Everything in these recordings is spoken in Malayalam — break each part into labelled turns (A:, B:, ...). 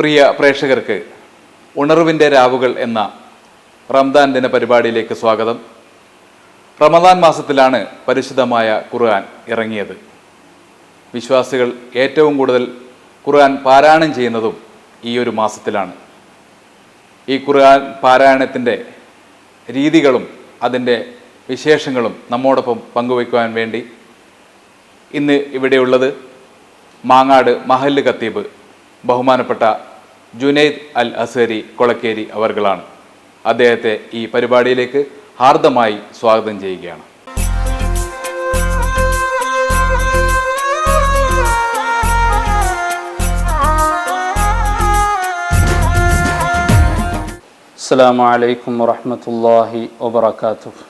A: പ്രിയ പ്രേക്ഷകർക്ക് ഉണർവിന്റെ രാവുകൾ എന്ന റംദാൻ ദിന പരിപാടിയിലേക്ക് സ്വാഗതം. റമദാൻ മാസത്തിലാണ് പരിശുദ്ധമായ ഖുർആൻ ഇറങ്ങിയത്. വിശ്വാസികൾ ഏറ്റവും കൂടുതൽ ഖുർആൻ പാരായണം ചെയ്യുന്നതും ഈ ഒരു മാസത്തിലാണ്. ഈ ഖുർആൻ പാരായണത്തിന്റെ രീതികളും അതിന്റെ വിശേഷങ്ങളും നമ്മോടൊപ്പം പങ്കുവയ്ക്കുവാൻ വേണ്ടി ഇന്ന് ഇവിടെയുള്ളത് മാങ്ങാട് മഹല്ല് ഖത്തീബ് ബഹുമാനപ്പെട്ട ജുനൈദ് അൽ അസേരി കൊളക്കേരി അവർകളാണ്. അദ്ദേഹത്തെ ഈ പരിപാടിയിലേക്ക് ഹാർദമായി സ്വാഗതം ചെയ്യുകയാണ്.
B: അസ്സാം വലൈക്കും വാഹമത്തല്ലാഹി വാത്തു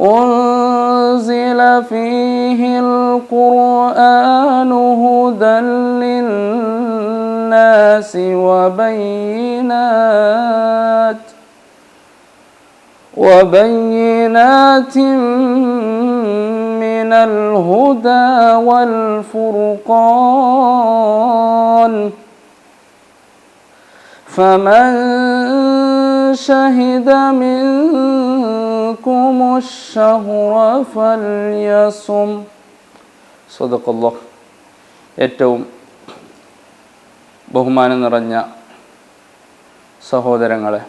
B: أنزل فيه القرآن هدى للناس وبينات وبينات من الهدى والفرقان فمن شهد منكم الشهر فليصم صدق الله ഏറ്റവും ബഹുമാനം നിറഞ്ഞ സഹോദരങ്ങളെ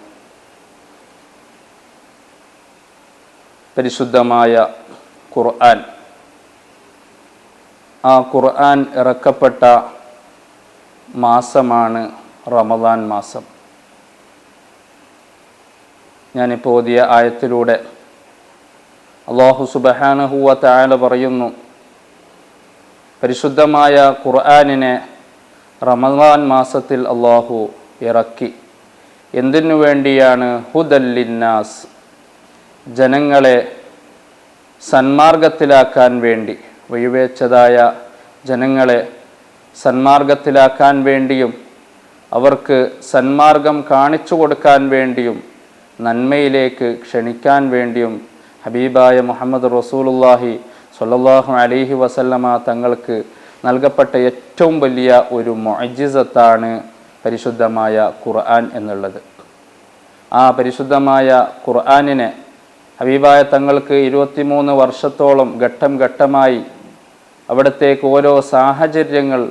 B: പരിശുദ്ധമായ ഖുർആൻ ആ ഖുർആൻ ഇറക്കപ്പെട്ട മാസമാണ് റമദാൻ മാസം ഞാനിപ്പോൾ ഓതിയ ആയത്തിലൂടെ അള്ളാഹു സുബഹാനഹുവ തായാല പറയുന്നു പരിശുദ്ധമായ ഖുർആാനിനെ റമദാൻ മാസത്തിൽ അള്ളാഹു ഇറക്കി. എന്തിനു വേണ്ടിയാണ്? ഹുദല്ലിന്നാസ് ജനങ്ങളെ സന്മാർഗത്തിലാക്കാൻ വേണ്ടി വഴിവേച്ചതായ ജനങ്ങളെ സന്മാർഗത്തിലാക്കാൻ വേണ്ടിയും അവർക്ക് സന്മാർഗം കാണിച്ചു കൊടുക്കാൻ വേണ്ടിയും നന്മയിലേക്ക് ക്ഷണിക്കാൻ വേണ്ടിയും ഹബീബായ മുഹമ്മദ് റസൂലുല്ലാഹി സ്വല്ലല്ലാഹു അലൈഹി വസല്ലമ തങ്ങൾക്ക് നൽകപ്പെട്ട ഏറ്റവും വലിയ ഒരു മൊജിസത്താണ് പരിശുദ്ധമായ ഖുർആൻ എന്നുള്ളത്. ആ പരിശുദ്ധമായ ഖുർആനിനെ ഹബീബായ തങ്ങൾക്ക് ഇരുപത്തിമൂന്ന് വർഷത്തോളം ഘട്ടം ഘട്ടമായി അവിടത്തേക്ക് ഓരോ സാഹചര്യങ്ങൾ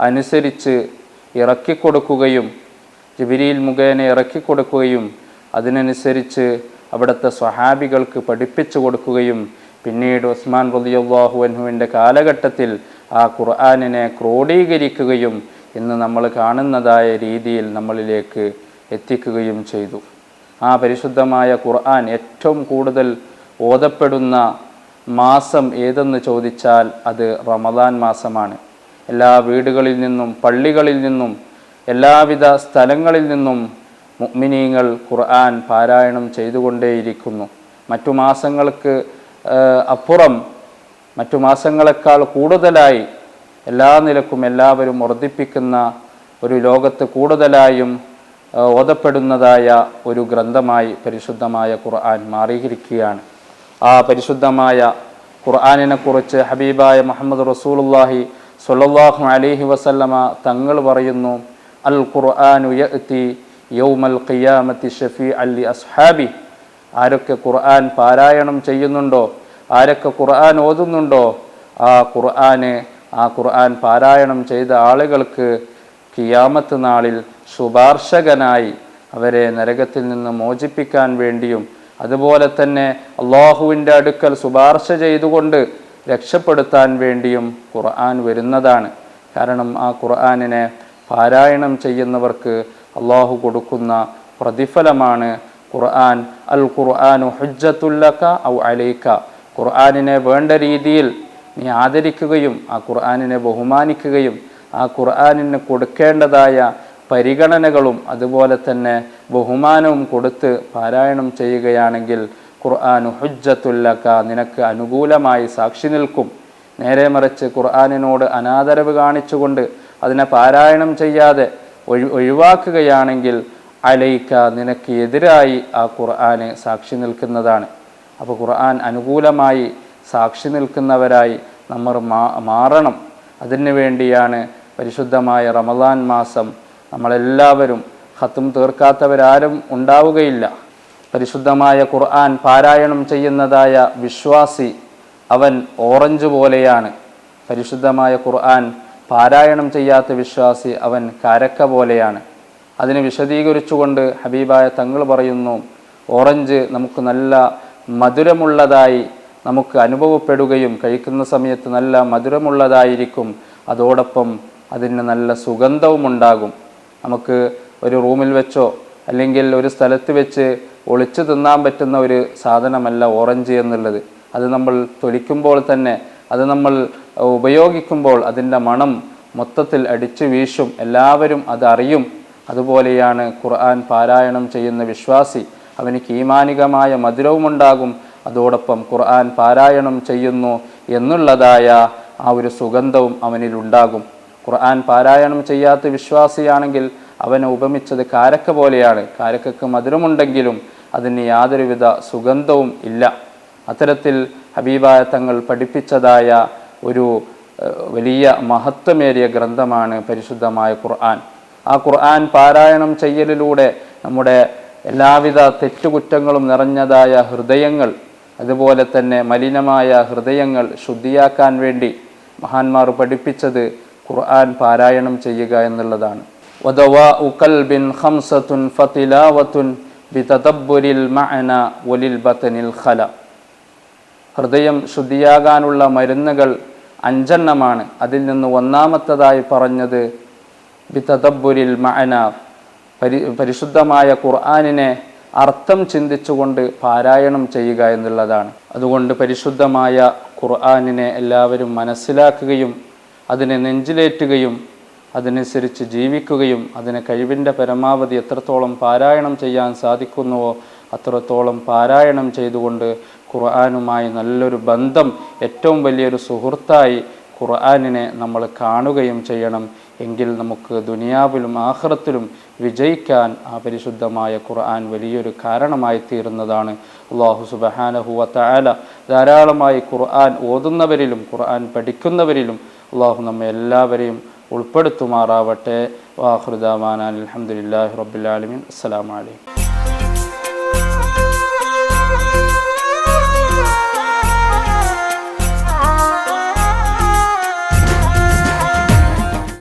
B: അനുസരിച്ച് ഇറക്കിക്കൊടുക്കുകയും ജിബ്രീൽ മുഖേന ഇറക്കിക്കൊടുക്കുകയും അതിനനുസരിച്ച് അവിടുത്തെ സ്വഹാബികൾക്ക് പഠിപ്പിച്ചു കൊടുക്കുകയും പിന്നീട് ഉസ്മാൻ റലിയല്ലാഹു അൻഹുവിന്റെ കാലഘട്ടത്തിൽ ആ ഖുർആാനിനെ ക്രോഡീകരിക്കുകയും ഇന്ന് നമ്മൾ കാണുന്നതായ രീതിയിൽ നമ്മളിലേക്ക് എത്തിക്കുകയും ചെയ്തു. ആ പരിശുദ്ധമായ ഖുർആൻ ഏറ്റവും കൂടുതൽ ഓതപ്പെടുന്ന മാസം ഏതെന്ന് ചോദിച്ചാൽ അത് റമദാൻ മാസമാണ്. എല്ലാ വീടുകളിൽ നിന്നും പള്ളികളിൽ നിന്നും എല്ലാവിധ സ്ഥലങ്ങളിൽ നിന്നും മുഅ്മിനീങ്ങൾ ഖുർആൻ പാരായണം ചെയ്തുകൊണ്ടേയിരിക്കുന്നു. മറ്റു മാസങ്ങൾക്ക് അപ്പുറം മറ്റു മാസങ്ങളെക്കാൾ കൂടുതലായി എല്ലാ നിലക്കും എല്ലാവരും വർദ്ധിപ്പിക്കുന്ന ഒരു ലോകത്ത് കൂടുതലായും ഓതപ്പെടുന്നതായ ഒരു ഗ്രന്ഥമായി പരിശുദ്ധമായ ഖുർആൻ മാറിയിരിക്കുകയാണ്. ആ പരിശുദ്ധമായ ഖുർആാനിനെക്കുറിച്ച് ഹബീബായ മുഹമ്മദ് റസൂലുള്ളാഹി സ്വല്ലല്ലാഹു അലൈഹി വസല്ലമ തങ്ങൾ പറയുന്നു അൽ ഖുർആനു യഅതി യൗമൽ ഖിയാമത്തി ഷഫി അല്ലി അസ്ഹാബി. ആരൊക്കെ ഖുർആൻ പാരായണം ചെയ്യുന്നുണ്ടോ? ആരൊക്കെ ഖുർആൻ ഓതുന്നുണ്ടോ? ആ ഖുർആന് ആ ഖുർആൻ പാരായണം ചെയ്ത ആളുകൾക്ക് കിയാമത്ത് നാളിൽ ശുപാർശകനായി അവരെ നരകത്തിൽ നിന്ന് മോചിപ്പിക്കാൻ വേണ്ടിയും അതുപോലെ തന്നെ അള്ളാഹുവിന്റെ അടുക്കൽ ശുപാർശ ചെയ്തുകൊണ്ട് രക്ഷപ്പെടുത്താൻ വേണ്ടിയും ഖുർആൻ വരുന്നതാണ്. കാരണം ആ ഖുർആനിനെ പാരായണം ചെയ്യുന്നവർക്ക് അള്ളാഹു കൊടുക്കുന്ന പ്രതിഫലമാണ് ഖുർആൻ. അൽ ഖുർആാനു ഹുജ്ജത്തുല്ലക ഔ അലൈക്ക ഖുർആാനിനെ വേണ്ട രീതിയിൽ നീ ആദരിക്കുകയും ആ ഖുർആാനിനെ ബഹുമാനിക്കുകയും ആ ഖുർആാനിന് കൊടുക്കേണ്ടതായ പരിഗണനകളും അതുപോലെ തന്നെ ബഹുമാനവും കൊടുത്ത് പാരായണം ചെയ്യുകയാണെങ്കിൽ ഖുർആാനു ഹുജ്ജത്തുല്ലക്ക നിനക്ക് അനുകൂലമായി സാക്ഷി നിൽക്കും. നേരെ മറിച്ച് ഖുർആാനിനോട് അനാദരവ് കാണിച്ചുകൊണ്ട് അതിനെ പാരായണം ചെയ്യാതെ ഒഴിവാക്കുകയാണെങ്കിൽ അലൈക്ക നിനക്ക് എതിരായി ആ ഖുർആന് സാക്ഷി നിൽക്കുന്നതാണ്. അപ്പോൾ ഖുർആൻ അനുകൂലമായി സാക്ഷി നിൽക്കുന്നവരായി നമ്മൾ മാറണം. അതിനു വേണ്ടിയാണ് പരിശുദ്ധമായ റമദാൻ മാസം നമ്മളെല്ലാവരും ഹത്തും തീർക്കാത്തവരാരും ഉണ്ടാവുകയില്ല. പരിശുദ്ധമായ ഖുർആൻ പാരായണം ചെയ്യുന്നതായ വിശ്വാസി അവൻ ഓറഞ്ച് പോലെയാണ്. പരിശുദ്ധമായ ഖുർആൻ പാരായണം ചെയ്യാത്ത വിശ്വാസി അവൻ കരക്ക പോലെയാണ്. അതിനെ വിശദീകരിച്ചുകൊണ്ട് ഹബീബായ തങ്ങൾ പറയുന്നു ഓറഞ്ച് നമുക്ക് നല്ല മധുരമുള്ളതായി നമുക്ക് അനുഭവപ്പെടുകയും കഴിക്കുന്ന സമയത്ത് നല്ല മധുരമുള്ളതായിരിക്കും. അതോടൊപ്പം അതിന് നല്ല സുഗന്ധവും ഉണ്ടാകും. നമുക്ക് ഒരു റൂമിൽ വെച്ചോ അല്ലെങ്കിൽ ഒരു സ്ഥലത്ത് വെച്ച് ഒളിച്ചു തിന്നാൻ പറ്റുന്ന ഒരു സാധനമല്ല ഓറഞ്ച് എന്നുള്ളത്. അത് നമ്മൾ തൊലിക്കുമ്പോൾ തന്നെ അത് നമ്മൾ ഉപയോഗിക്കുമ്പോൾ അതിന്റെ മണം മൊത്തത്തിൽ അടിച്ചു വീശും. എല്ലാവരും അതറിയും അതുപോലെയാണ് ഖുർആൻ പാരായണം ചെയ്യുന്ന വിശ്വാസി. അവന് കീമാനികമായ മധുരവുമുണ്ടാകും. അതോടൊപ്പം ഖുർആൻ പാരായണം ചെയ്യുന്നു എന്നുള്ളതായ ആ ഒരു സുഗന്ധവും അവനിലുണ്ടാകും. ഖുർആൻ പാരായണം ചെയ്യാത്ത വിശ്വാസിയാണെങ്കിൽ അവനെ ഉപമിച്ചത് കാരക്ക പോലെയാണ്. കാരക്കക്ക് മധുരമുണ്ടെങ്കിലും അതിന് യാതൊരുവിധ സുഗന്ധവും ഇല്ല. അത്തരത്തിൽ ഹബീബായ തങ്ങൾ പഠിപ്പിച്ചതായ ഒരു വലിയ മഹത്വമേറിയ ഗ്രന്ഥമാണ് പരിശുദ്ധമായ ഖുർആൻ. ആ ഖുർആൻ പാരായണം ചെയ്യലിലൂടെ നമ്മുടെ എല്ലാവിധ തെറ്റുകുറ്റങ്ങളും നിറഞ്ഞതായ ഹൃദയങ്ങൾ അതുപോലെ തന്നെ മലിനമായ ഹൃദയങ്ങൾ ശുദ്ധിയാക്കാൻ വേണ്ടി മഹാന്മാർ പഠിപ്പിച്ചത് ഖുർആൻ പാരായണം ചെയ്യുക എന്നുള്ളതാണ്. ഖംസത്തുൻ ഫതിലാവത്തുൻ ബിതദബ്ബുരിൽ മഅന വലിൽ ബതനിൽ ഖല. ഹൃദയം ശുദ്ധിയാകാനുള്ള മരുന്നുകൾ അഞ്ചെണ്ണമാണ്. അതിൽ നിന്ന് ഒന്നാമത്തതായി പറഞ്ഞത് ബിതദബുരിൽ മഅന പരി പരിശുദ്ധമായ ഖുർആാനിനെ അർത്ഥം ചിന്തിച്ചുകൊണ്ട് പാരായണം ചെയ്യുക എന്നുള്ളതാണ്. അതുകൊണ്ട് പരിശുദ്ധമായ ഖുർആാനിനെ എല്ലാവരും മനസ്സിലാക്കുകയും അതിനെ നെഞ്ചിലേറ്റുകയും അതിനനുസരിച്ച് ജീവിക്കുകയും അതിന് കഴിവിന്റെ പരമാവധി എത്രത്തോളം പാരായണം ചെയ്യാൻ സാധിക്കുന്നുവോ അത്രത്തോളം പാരായണം ചെയ്തുകൊണ്ട് ഖുർആനുമായി നല്ലൊരു ബന്ധം ഏറ്റവും വലിയൊരു സുഹൃത്തായി ഖുർആാനിനെ നമ്മൾ കാണുകയും ചെയ്യണം. എങ്കിൽ നമുക്ക് ദുനിയാവിലും ആഹ്റത്തിലും വിജയിക്കാൻ ആ പരിശുദ്ധമായ ഖുർആൻ വലിയൊരു കാരണമായി തീരുന്നതാണ്. അള്ളാഹു സുബഹാനഹു വതആല ധാരാളമായി ഖുർആൻ ഓതുന്നവരിലും ഖുർആൻ പഠിക്കുന്നവരിലും അള്ളാഹു നമ്മെ എല്ലാവരെയും ഉൾപ്പെടുത്തുമാറാവട്ടെ. വാഹൃദാമാൻ അലഹമുല്ലാ റബ്ബുലാലമീൻ അസ്സലാമു അലൈക്കും.